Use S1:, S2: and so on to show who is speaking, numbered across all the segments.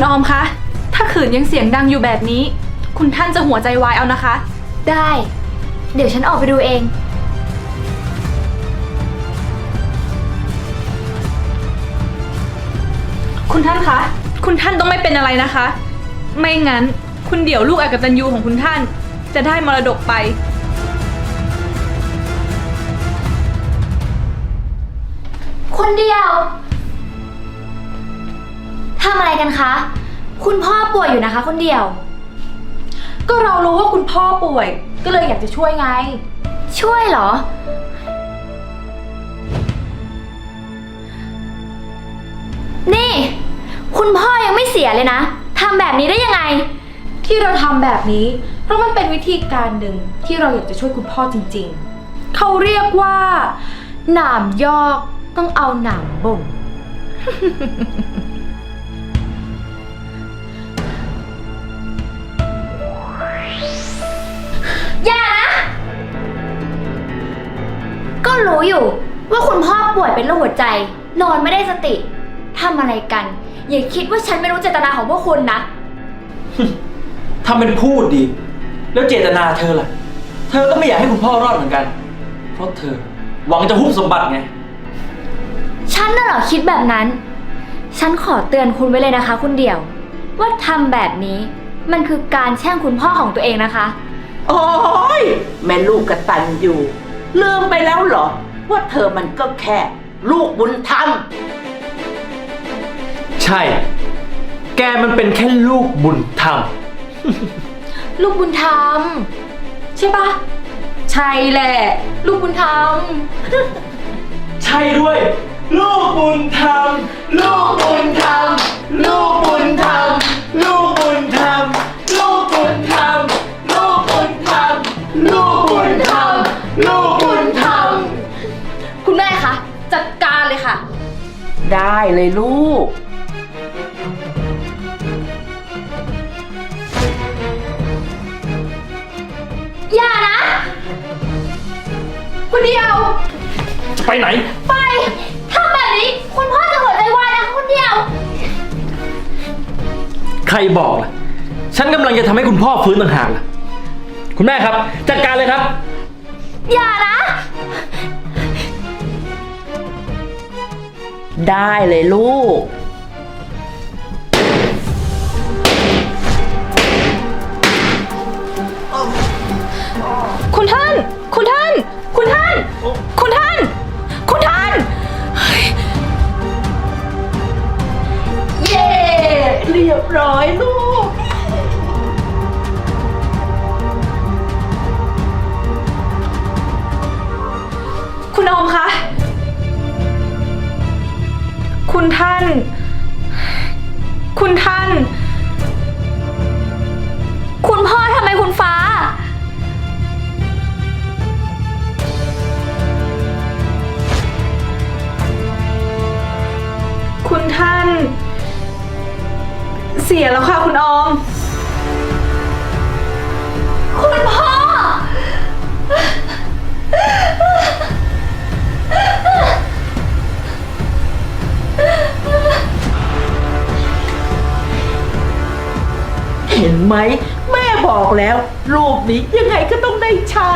S1: คุณออมคะ ถ้าขืนยังเสียงดังอยู่แบบนี้ คุณท่านจะหัวใจวายเอานะคะ
S2: ได้ เดี๋ยวฉันออกไปดูเอง
S1: คุณท่านคะ คุณท่านต้องไม่เป็นอะไรนะคะ ไม่งั้นคุณเดี่ยวลูกอกตันยูของคุณท่าน จะได้มรดกไป
S2: คนเดียว ทำอะไรกันคะ คุณพ่อป่วยอยู่นะคะ คนเดียว
S1: ก็เรารู้ว่าคุณพ่อป่วย ก็เลยอยากจะช่วยไง
S2: ช่วยเหรอ นี่ คุณพ่อยังไม่เสียเลยนะทำแบบนี้ได้ยังไง
S1: ที่เราทำแบบนี้ เพราะมันเป็นวิธีการหนึ่งที่เราอยากจะช่วยคุณพ่อจริง ๆ เขาเรียกว่า หนามยอกต้องเอาหนามบ่ง
S2: ก็รู้อยู่ว่าคุณพ่อป่วยเป็นโรคหัวใจ นอนไม่ได้สติทำอะไรกัน อย่าคิดว่าฉันไม่รู้เจตนาของพวกคุณนะ
S3: ทำเป็นพูดดี แล้วเจตนาเธอล่ะ เธอก็ไม่อยากให้คุณพ่อรอดเหมือนกัน เพราะเธอหวังจะฮุบสมบัติไง
S2: ฉันน่ะเหรอคิดแบบนั้น ฉันขอเตือนคุณไว้เลยนะคะ คุณเดี่ยว ว่าทำแบบนี้มันคือการแช่งคุณพ่อของตัวเองนะคะ
S4: โอ้ยแม่ลูกกระตันอยู่ ลืมไปแล้วเหรอ ว่าเธอมันก็แค่ ลูกบุญธรรม
S3: ใช่ แกมันเป็นแค่ลูกบุญธรรม
S1: ลูกบุญธรรม ใช่ปะใช่แหละ ลูกบุญธรรม
S3: ใช่ด้วย ลูกบุญธรรม ลูกบุญธรรม ลูกบุญธรรม ลูกบุญธรรม
S4: ได้เลยลูก
S2: อย่านะ
S1: คุณเดียว
S3: ไปไหน
S2: ไปทำแบบนี้ คุณพ่อจะหัวใจวายนะคะคุณเดี่ยว
S3: ใครบอกล่ะ ฉันกำลังจะทำให้คุณพ่อฟื้นต่างหากล่ะคุณแม่ครับ จัดการเลยครับ
S2: อย่านะ
S4: ได้เลยลูก
S1: ท่าน
S4: เสี
S1: ยแล้วค่ะคุณออม
S2: คุณพ่อ
S4: เห็นไหม แม่บอกแล้ว รูปนี้ยังไงก็ต้องได้ใช้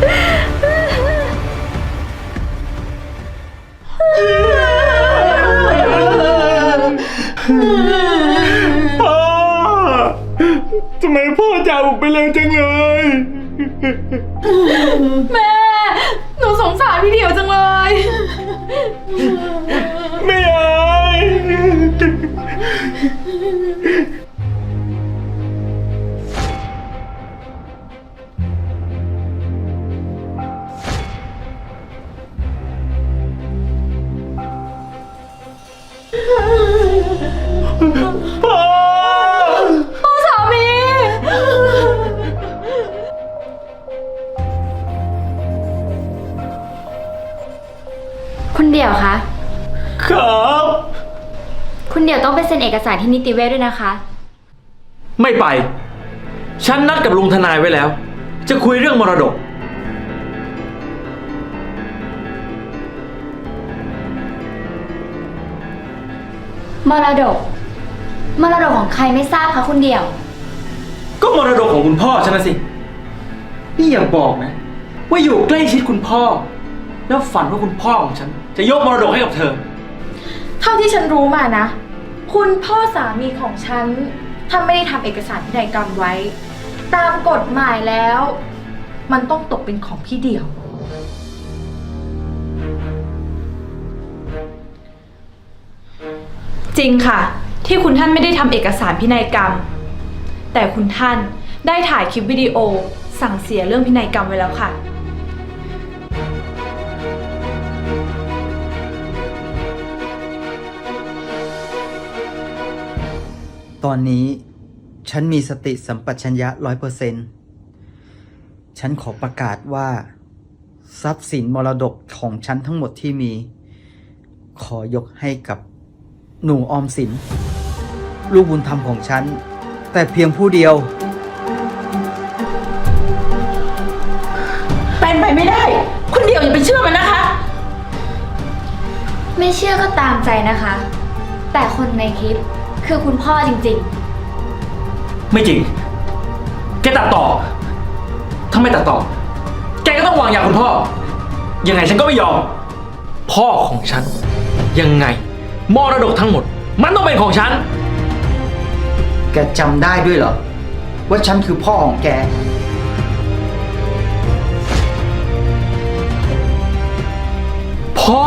S3: พ่อทำไมพ่อจากผมไปเร็วจังเลย
S2: คุณเดี่ยวคะ
S3: ครับ
S2: คุณเดี่ยวต้องไปเซ็นเอกสารที่นิติเวศด้วยนะคะ
S3: ไม่ไป ฉันนัดกับลุงทนายไว้แล้ว จะคุยเรื่องมรดก
S2: มรดก มรดกของใครไม่ทราบคะคุณเดี่ยว
S3: ก็มรดกของคุณพ่อฉันนะสิ นี่อย่าบอกนะ ว่าอยู่ใกล้ชิดคุณพ่อ แล้วฝันว่าคุณพ่อของฉัน จะยกมรดกให้กับเธอ
S1: เท่าที่ฉันรู้มานะ คุณพ่อสามีของฉันถ้าไม่ได้ทำเอกสารพินัยกรรมไว้ ตามกฎหมายแล้ว มันต้องตกเป็นของพี่เดียว
S5: จริงค่ะ ที่คุณท่านไม่ได้ทำเอกสารพินัยกรรม แต่คุณท่านได้ถ่ายคลิปวิดีโอสั่งเสียเรื่องพินัยกรรมไว้แล้วค่ะ
S6: ตอนนี้ฉันมีสติสัมปชัญญะร้อยเปอร์เซนฉันขอประกาศว่า ทรัพย์สินมรดกของฉันทั้งหมดที่มี ขอยกให้กับหนูออมสิน ลูกบุญธรรมของฉัน แต่เพียงผู้เดียว
S4: เป็นไปไม่ได้ คุณเดียวอย่าไปเชื่อมันนะคะ
S2: ไม่เชื่อก็ตามใจนะคะ แต่คนในคลิป คือคุณพ่อจริง
S3: ไม่จริง แกตัดต่อ ถ้าไม่ตัดต่อ แกก็ต้องวางยาคุณพ่อ ยังไงฉันก็ไม่ยอม พ่อของฉัน ยังไง มรดกทั้งหมด มันต้องเป็นของฉัน
S6: แกจำได้ด้วยเหรอ ว่าฉันคือพ่อของแก
S3: พ่อ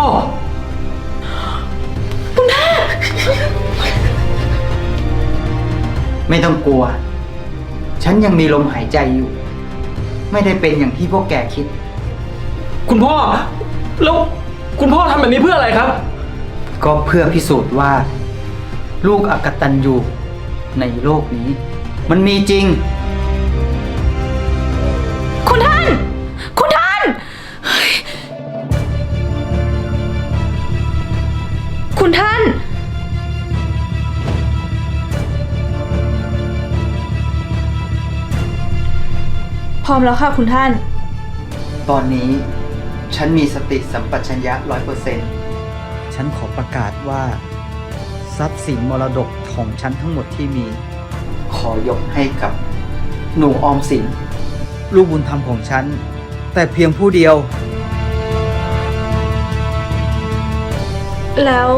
S6: ไม่ต้องกลัว ฉันยังมีลมหายใจอยู่ ไม่ได้เป็นอย่างที่พวกแกคิด
S3: คุณพ่อ แล้วคุณพ่อทำแบบนี้เพื่ออะไรครับ
S6: ก็เพื่อพิสูจน์ว่า ลูกอกตันอยู่ในโลกนี้ มันมีจริง
S5: ร้อมแล้วค่ะคุณท่าน
S6: ตอนนี้ฉันมีสติสัมปชัญญะร้อยเปอร์เซนฉันขอประกาศว่า ทรัพย์สินมรดกของฉันทั้งหมดที่มี ขอยกให้กับ หนูออมสิน ลูกบุญธรรมของฉัน แต่เพียงผู้เดียว
S5: แล้ว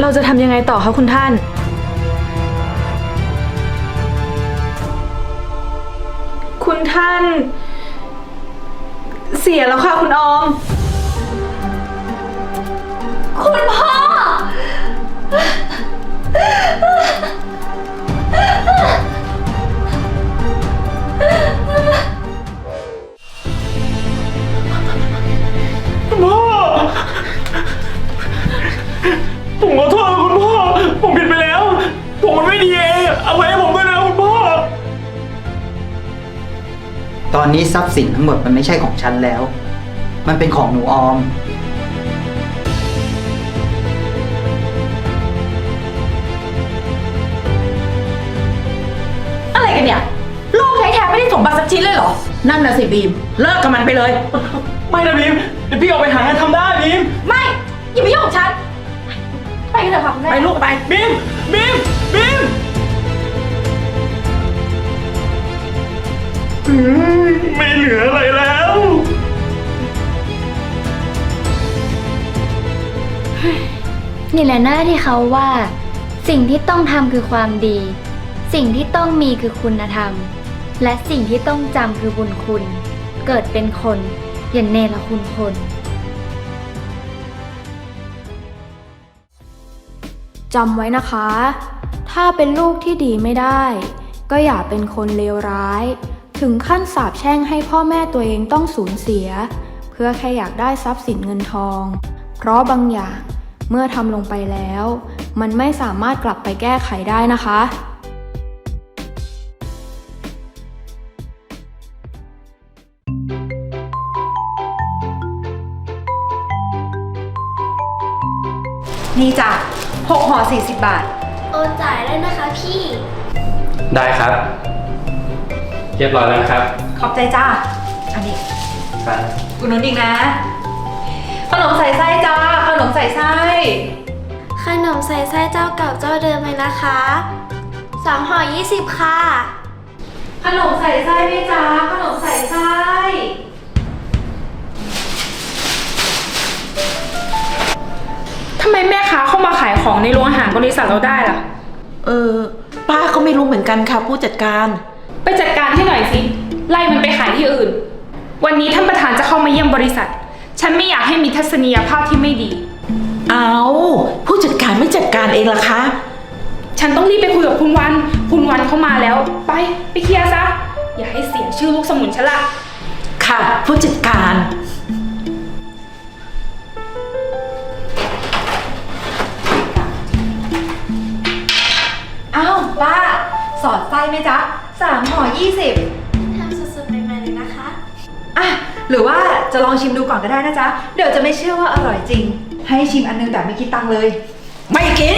S5: เราจะทำยังไงต่อคะคุณท่าน คุณท่าน เสียแล้วค่ะคุณออม
S2: คุณพ่อ
S6: ตอนนี้ทรัพย์สินทั้งหมดมันไม่ใช่ของฉันแล้ว มันเป็นของหนูออม
S1: อะไรกันเนี่ยลูกแท้ๆไม่ได้สมบัติสักชิ้นเลยเหรอ
S4: นั่นน่ะสิบีม เลิกกับมันไปเลย
S3: ไม่นะบีมเดี๋ยวพี่ออกไปหางานทำได้บีม
S1: ไม่อย่ามายุ่งกับฉัน ไปกันเถอะค่ะคุณแม่
S4: ไปลูกไป
S3: บีมบีมบีม ไม่เหลืออะไรแล้ว
S2: นี่แหละหน้าที่เขาว่า สิ่งที่ต้องทำคือความดี สิ่งที่ต้องมีคือคุณธรรม และสิ่งที่ต้องจำคือบุญคุณ เกิดเป็นคนอย่าเนรคุณคน
S7: จำไว้นะคะ ถ้าเป็นลูกที่ดีไม่ได้ ก็อย่าเป็นคนเลวร้าย ถึงขั้นสาปแช่งให้พ่อแม่ตัวเองต้องสูญเสีย เพื่อแค่อยากได้ทรัพย์สินเงินทอง เพราะบางอย่างเมื่อทำลงไปแล้ว มันไม่สามารถกลับไปแก้ไขได้นะคะ
S1: นี่จ้ะหกห่อสี่สิบบาท
S2: โอนจ่ายได้นะคะพี่
S8: ได้ครับ เรียบร้อยแล้วนะครับ
S1: ขอบใจจ้า อันนี้
S8: ครับ
S1: อุดหนุนอีกนะ ขนมใส่ไส้จ้า ขนมใส่ไส้
S9: ขนมใส่ไส้เจ้าเก่าเจ้าเดิมเลยนะคะสามห่อยี่สิบค่ะ
S1: ขนมใส่ไส้ไหมจ๊ะขนมใส่ไส้
S5: ทำไมแม่ค้าเข้ามาขายของในโรงอาหารบริษัทเราได้ล่ะ
S4: เออ ป้าก็ไม่รู้เหมือนกันค่ะผู้จัดการ
S5: ไปจัดการให้หน่อยสิ ไล่มันไปขายที่อื่น วันนี้ท่านประธานจะเข้ามาเยี่ยมบริษัท ฉันไม่อยากให้มีทัศนียภาพที่ไม่ดี
S4: เอาผู้จัดการไม่จัดการเองล่ะคะ
S5: ฉันต้องรีบไปคุยกับคุณวัน คุณวันเข้ามาแล้ว ไปไปเคลียร์ซะ อย่าให้เสียชื่อลูกสมุนฉันละ
S4: ค่ะ ผู้จัดการ
S1: อ้าวป้า สอดไส้ไหมจ๊ะ สามห่อยี่สิบ
S9: ทำสุดๆใหม่ๆเลยนะคะ
S10: อะ หรือว่าจะลองชิมดูก่อนก็ได้นะจ๊ะ เดี๋ยวจะไม่เชื่อว่าอร่อยจริง ให้ชิมอันนึงแบบไม่คิดตังค์เลย
S4: ไม่กิน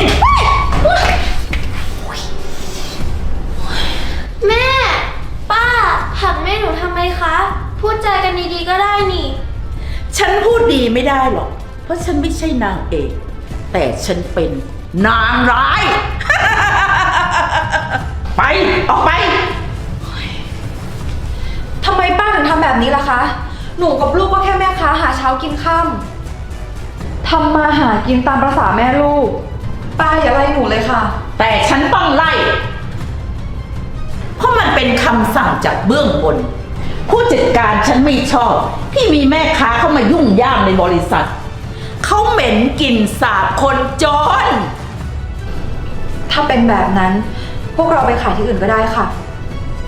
S9: แม่ ป้าหักแม่หนูทำไมคะ พูดจากันดีๆก็ได้นี่
S4: ฉันพูดดีไม่ได้หรอก เพราะฉันไม่ใช่นางเอก แต่ฉันเป็นนางร้าย ไป ออกไป
S10: ทำไมป้า ถึงทำแบบนี้ล่ะคะ หนูกับลูกก็แค่แม่ค้าหาเช้ากินค่ำทำมาหากินตามประษาแม่ลูก ป้าอย่าไล่หนูเลยค่ะ
S4: แต่ฉันต้องไล่ เพราะมันเป็นคำสั่งจากเบื้องบน ผู้จัดการฉันไม่ชอบ ที่มีแม่ค้าเข้ามายุ่งย่ามในบริษัท เขาเหม็นกลิ่นสาบคนจน
S10: ถ้าเป็นแบบนั้น พวกเราไปขายที่อื่นก็ได้ค่ะ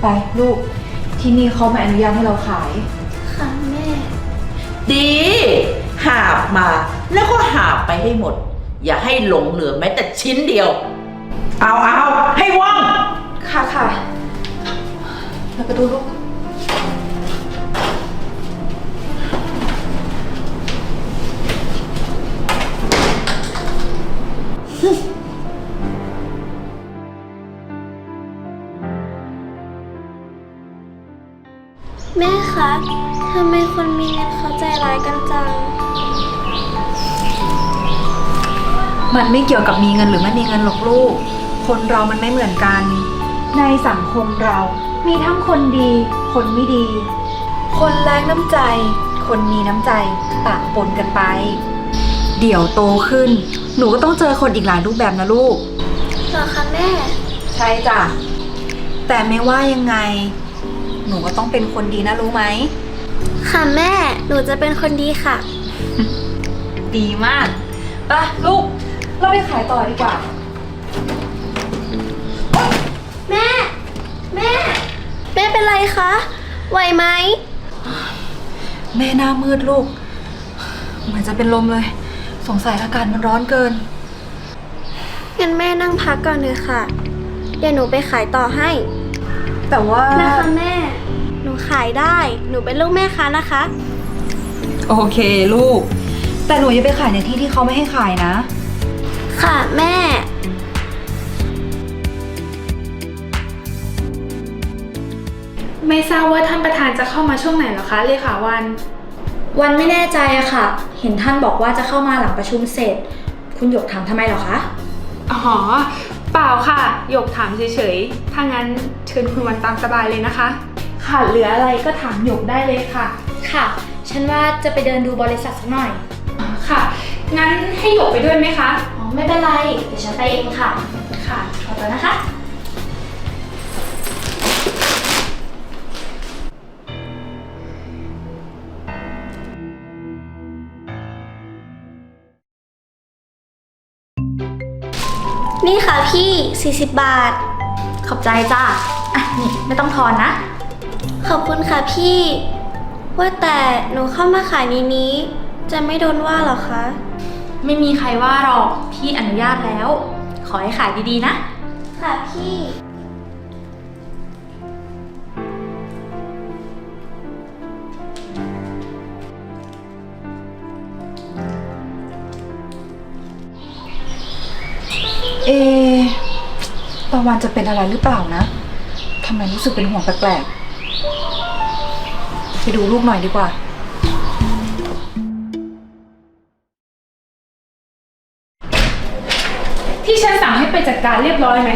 S10: ไปลูก ที่นี่เขาไม่อนุญาตให้เราขาย
S9: ค่ะแม่
S4: ดี หาบมาแล้วก็หาบไปให้หมด อย่าให้หลงเหลือแม้แต่ชิ้นเดียว เอาเอาให้ว่อง
S10: ค่ะค่ะแล้วประตูลูก
S9: คะทำไมคนมีเงินเขาใจร้ายกันจัง
S10: มันไม่เกี่ยวกับมีเงินหรือไม่มีเงินหรอกลูก คนเรามันไม่เหมือนกัน ในสังคมเรา มีทั้งคนดี คนไม่ดี คนแรงน้ำใจ คนมีน้ำใจต่างปนกันไป เดี๋ยวโตขึ้น หนูก็ต้องเจอคนอีกหลายรูปแบบนะลูก
S9: เหรอคะแม่
S10: ใช่จ้ะ แต่ไม่ว่ายังไง หนูก็ต้องเป็นคนดีนะรู้ไหม
S9: ค่ะแม่ หนูจะเป็นคนดีค่ะ
S10: ดีมากไปลูก เราไปขายต่อดีกว่า
S9: แม่ แม่ แม่เป็นไรคะ ไหวไหม
S10: แม่หน้ามืดลูก เหมือนจะเป็นลมเลย สงสัยอากาศมันร้อนเกิน
S9: งั้นแม่นั่งพักก่อนเลยค่ะ เดี๋ยวหนูไปขายต่อให้
S10: แต่ว่า
S9: นะคะแม่ หนูขายได้ หนูเป็นลูกแม่ค้านะคะ
S10: โอเคลูก แต่หนูอย่าไปขายในที่ที่เขาไม่ให้ขายนะ
S9: ค่ะแม่
S5: ไม่ทราบว่าท่านประธานจะเข้ามาช่วงไหนเหรอคะเลขาวัน
S2: วันไม่แน่ใจอะค่ะ เห็นท่านบอกว่าจะเข้ามาหลังประชุมเสร็จ คุณหยกถามทำไมเหรอคะ
S5: อ๋อ เปล่าค่ะ หยกถามเฉยๆ ถ้างั้นเชิญคุณวันตามสบายเลยนะคะ ค่ะเหลืออะไรก็ถามหยกได้เลยค่ะ
S2: ค่ะ ฉันว่าจะไปเดินดูบริษัทสักหน่อย
S5: ค่ะ งั้นให้หยกไปด้วยไหมคะ
S2: อ๋อ ไม่เป็นไร เดี๋ยวฉันไปเองค่ะ
S5: ค่ะ
S2: ขอตัวนะคะ
S9: นี่ค่ะพี่ 40 บาท
S2: ขอบใจจ้าอะนี่ไม่ต้องทอนนะ
S9: ขอบคุณค่ะพี่ ว่าแต่หนูเข้ามาขายในนี้ จะไม่โดนว่าเหรอคะ
S2: ไม่มีใครว่าหรอก พี่อนุญาตแล้ว ขอให้ขายดีๆนะ
S9: ค่ะพี่
S10: วันจะเป็นอะไรหรือเปล่านะทำไมรู้สึกเป็นห่วงแปลกๆ ไปดูลูกหน่อยดีกว่า
S5: จัดการเรียบร้อยไหม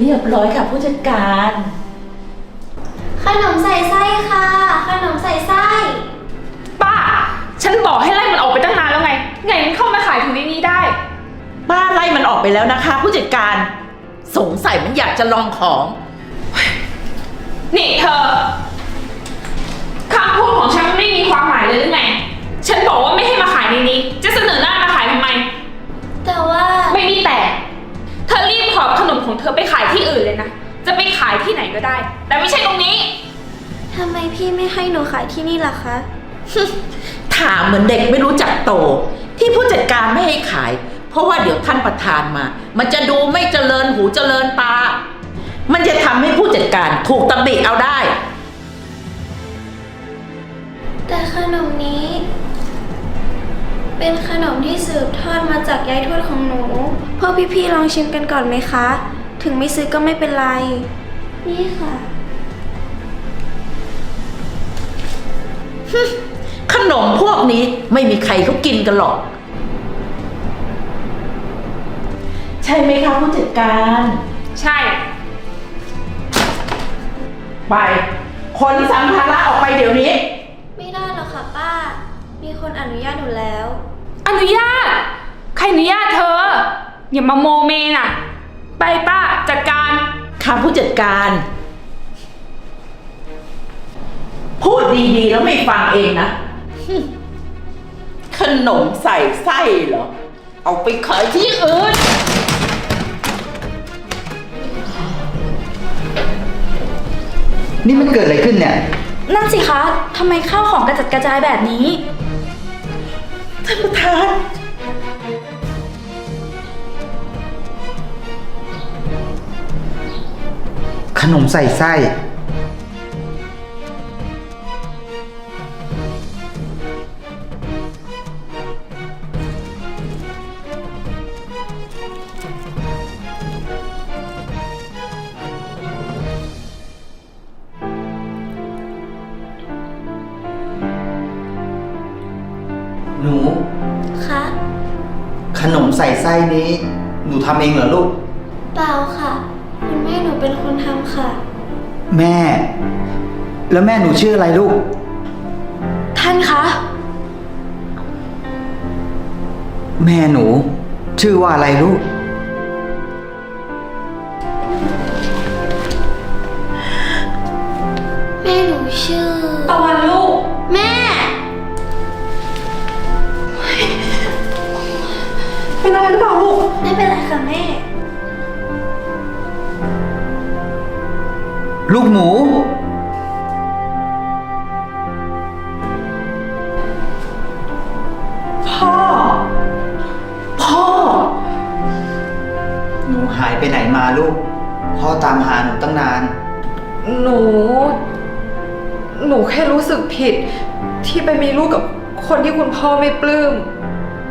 S4: เรียบร้อยค่ะผู้จัดการ
S9: ขนมใส่ไส้ค่ะ ขนมใส่ไส้
S5: ป้า ฉันบอกให้ไล่มันออกไปตั้งนานแล้วไง ไงมันเข้ามาขายถึงในนี้ได้
S4: ป้าไล่มันออกไปแล้วนะคะ ผู้จัดการ สงสัยมันอยากจะลองของ
S5: นี่เธอคำพูดของฉันมันไม่มีความหมายเลยหรือไง ฉันบอกว่าไม่ให้มาขายในนี้ จะเสนอหน้ามาขายทำไม
S9: แต่ว่า
S5: ไม่มีแต่ เธอรีบขอบขนมของเธอไปขายที่อื่นเลยนะ จะไปขายที่ไหนก็ได้ แต่ไม่ใช่ตรงนี้
S9: ทำไมพี่ไม่ให้หนูขายที่นี่ล่ะคะ
S4: ถามเหมือนเด็กไม่รู้จักโต ที่ผู้จัดการไม่ให้ขาย เพราะว่าเดี๋ยวท่านประธานมา มันจะดูไม่เจริญหูเจริญ ถูกตำหนิเอาได้
S9: แต่ขนมนี้ เป็นขนมที่สืบทอดมาจากยายทวดของหนูพวกพี่ๆลองชิมกันก่อนไหมคะ ถึงไม่ซื้อก็ไม่เป็นไร นี่ค่ะ
S4: ขนมพวกนี้ไม่มีใครเขากินกันหรอก ใช่ไหมคะผู้จัดการ
S5: ใช่
S4: ไปคนสัมภาระออกไปเดี๋ยวนี้
S9: ไม่ได้หรอกค่ะป้า มีคนอนุญาตหนูแล้ว
S5: อนุญาต ใครอนุญาตเธอ อย่ามาโมเมน่ะ ไปป้าจัดการ
S4: ค่ะผู้จัดการ พูดดีๆแล้วไม่ฟังเองนะฮึ่มขนมใส่ไส้เหรอ เอาไปขายที่อื่น
S6: นี่มันเกิดอะไรขึ้นเนี่ย
S10: นั่นสิคะทำไมข้าวของกระจัดกระจายแบบนี้
S4: ท่านประธาน
S6: ขนมใส่ไส้ ไส้นี้ หนูทำเองเหรอลูก
S9: เปล่าค่ะ คุณแม่หนูเป็นคนทำค่ะ
S6: แม่ แล้วแม่หนูชื่ออะไรลูก
S10: ท่านคะ
S6: แม่หนู ชื่อว่าอะไรลูก
S10: ไม่
S9: เป็นไรค่ะแม่
S6: ลูกหมู
S4: พ่อ พ่อ
S6: หนูหายไปไหนมาลูก พ่อตามหาหนูตั้งนาน
S10: หนู หนูแค่รู้สึกผิด ที่ไปมีลูกกับคนที่คุณพ่อไม่ปลื้ม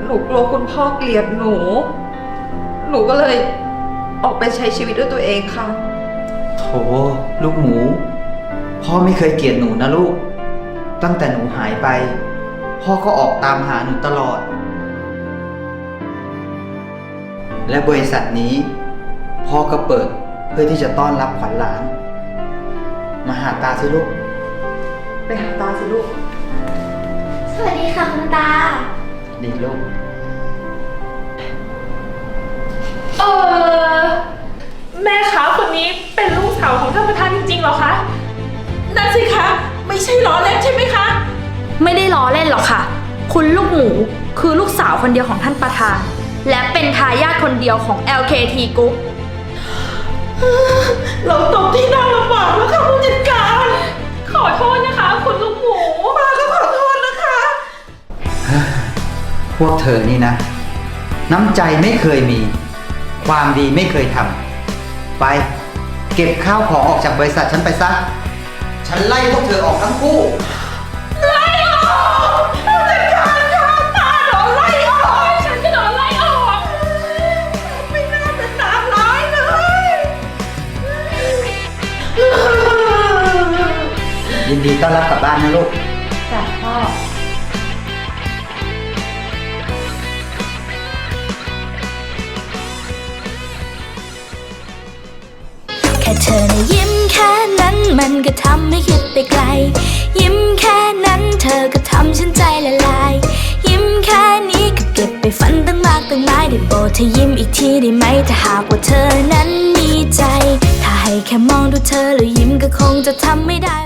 S10: หนูกลัวคุณพ่อเกลียดหนู หนูก็เลยออกไปใช้ชีวิตด้วยตัวเองค่ะ
S6: โถลูกหมู พ่อไม่เคยเกลียดหนูนะลูก ตั้งแต่หนูหายไป พ่อก็ออกตามหาหนูตลอด และบริษัทนี้ พ่อก็เปิดเพื่อที่จะต้อนรับขวัญหลาน มาหาตาสิลูก
S10: ไปหาตาสิลูก
S9: สวัสดีค่ะคุณตา
S6: ดีลูก
S5: เออแม่ค้าคนนี้เป็นลูกสาวของท่านประธานจริงๆเหรอคะ
S4: นั่นสิคะ ไม่ใช่ล้อเล่นใช่ไหมคะ
S1: ไม่ได้ล้อเล่นหรอกค่ะ คุณลูกหมูคือลูกสาวคนเดียวของท่านประธาน และเป็นทายาทคนเดียวของ LKT Group
S4: เราตกที่นั่งลำบากแล้วค่ะผู้จัดการ
S5: ขอโทษนะคะ คุณลูกหมู
S4: ป้าก็ขอโทษนะคะ
S6: พวกเธอนี่นะ น้ำใจไม่เคยมี ความดีไม่เคยทำไป เก็บข้าวของออกจากบริษัทฉันไปซะ ฉันไล่พวกเธอออกทั้งคู่
S5: ฉันจะโดนไล่ออก
S4: ไม่น่าเป็นนางร้ายเลย
S6: ยินดีต้อนรับกลับบ้านนะลูก
S11: ยิ้มแค่นั้นมันก็ทำให้คิดไปไกล ยิ้มแค่นั้นเธอก็ทำฉันใจละลาย ยิ้มแค่นี้ก็เก็บไปฝันตั้งมากตั้งหลายได้โปรดเธอยิ้มอีกทีได้ไหมถ้าหากว่าเธอนั้นมีใจ ถ้าให้แค่มองดูเธอแล้วยิ้มก็คงจะทำไม่ได้